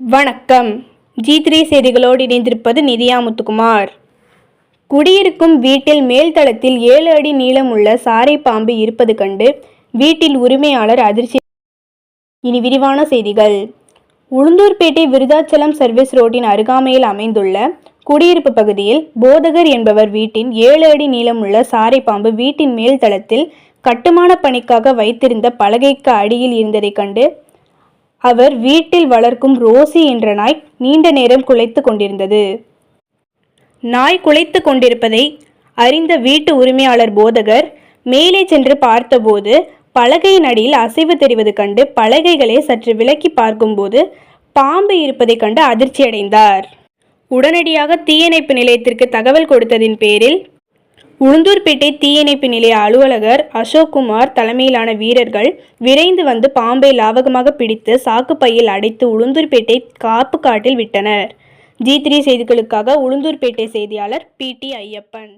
வணக்கம். G three செய்திகளோடு இணைந்திருப்பது நிதியா முத்துக்குமார். குடியிருக்கும் வீட்டில் மேல்தளத்தில் ஏழு அடி நீளமுள்ள சாரை பாம்பு இருப்பது கண்டு வீட்டில் உரிமையாளர் அதிர்ச்சி. இனி விரிவான செய்திகள். உளுந்தூர்பேட்டை விருதாச்சலம் சர்வீஸ் ரோட்டின் அருகாமையில் அமைந்துள்ள குடியிருப்பு பகுதியில் போதகர் என்பவர் வீட்டின் ஏழு அடி நீளமுள்ள சாரை பாம்பு வீட்டின் மேல்தளத்தில் கட்டுமான பணிக்காக வைத்திருந்த பலகைக்கு அடியில் இருந்ததைக் கண்டு அவர் வீட்டில் வளர்க்கும் ரோசி என்ற நாய் நீண்ட நேரம் குலைத்து கொண்டிருந்தது. நாய் குலைத்து கொண்டிருப்பதை அறிந்த வீட்டு உரிமையாளர் போதகர் மேலே சென்று பார்த்தபோது பலகையின் அடியில் அசைவு தெரிவது கண்டு பலகைகளை சற்று விலக்கி பார்க்கும்போது பாம்பு இருப்பதைக் கண்டு அதிர்ச்சியடைந்தார். உடனடியாக தீயணைப்பு நிலையத்திற்கு தகவல் கொடுத்ததின் பேரில் உளுந்தூர்பேட்டை தீயணைப்பு நிலைய அலுவலகர் அசோக்குமார் தலைமையிலான வீரர்கள் விரைந்து வந்து பாம்பை லாவகமாக பிடித்து சாக்குப்பையில் அடைத்து உளுந்தூர்பேட்டை காப்பு காட்டில் விட்டனர். ஜி த்ரீ செய்திகளுக்காக உளுந்தூர்பேட்டை செய்தியாளர் பி டி ஐயப்பன்.